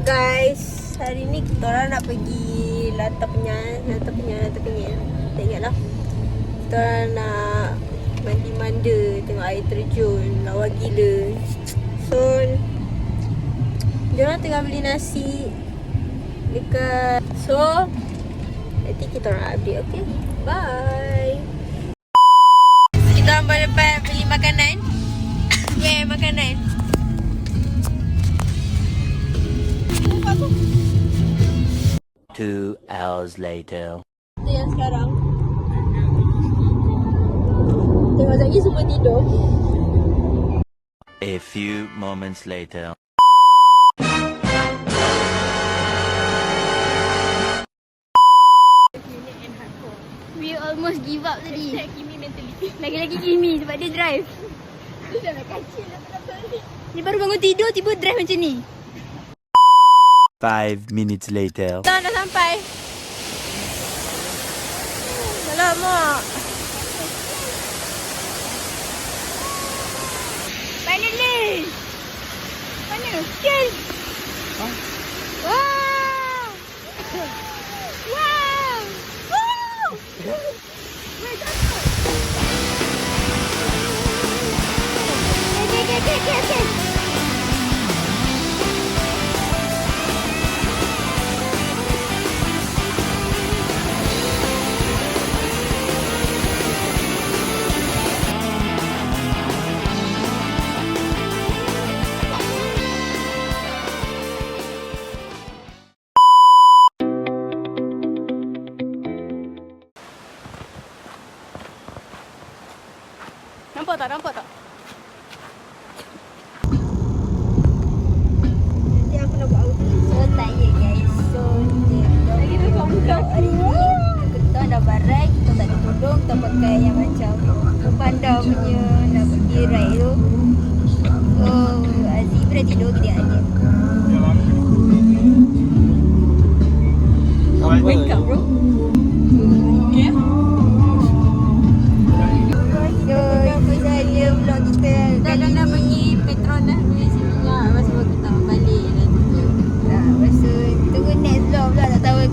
guys, hari ni kita orang nak pergi Lata Penyan, Lata Penyan, Lata Penyan. Tak ingat lah. Kita orang nak mandi manda, tengok air terjun, lawa gila. So, dia orang tengah beli nasi dekat So, nanti kita orang update, okay? Bye. Kita orang boleh dapat beli makanan. Two hours later. Kita yang sekarang Tengok lagi semua tidur A few moments later. We almost give up tadi. Lagi-lagi Kimi sebab dia drive. Dia baru bangun tidur tiba drive macam ni. Five minutes later. น้ำไปเริ่มหม้ไปนี่นี่ไปนี่กิน Nampak tak? Nampak tak? Nanti aku nak buat outing So tired guys. So Lagi tu kau buka hari ni Kita dah barai. Kita tak ada tudung Kita pakai yang macam Panda punya Nak pergi ride tu. So Aziz pun dah tidur Kita aja Wake up bro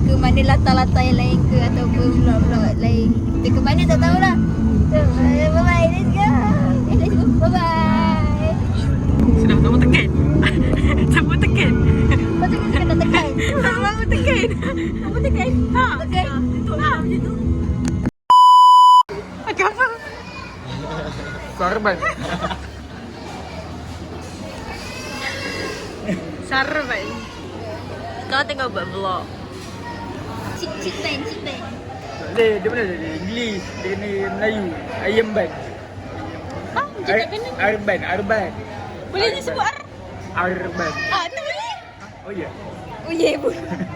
ke mana latar-latar yang lain ke Ataupun vlog-vlog lain Kita ke mana tak tahulah So bye bye Let's go Eh let's go Bye bye Sudah, kamu tekan. Kamu tekan. Lepas tu kita kena tekan Kamu tekan. Kamu tekan Ha. Tekan Itu lah macam tu. Apa? Sarban. Sarban. Kau tengah buat vlog. Pen, cik pen. Tak boleh, dia mana dia? English, dia ni Melayu. Ayam ban. Ah, cakap kena. Arban, arban. Boleh disebut ar. Arban. Ah, tu boleh. Oh ya. Oh yeah pun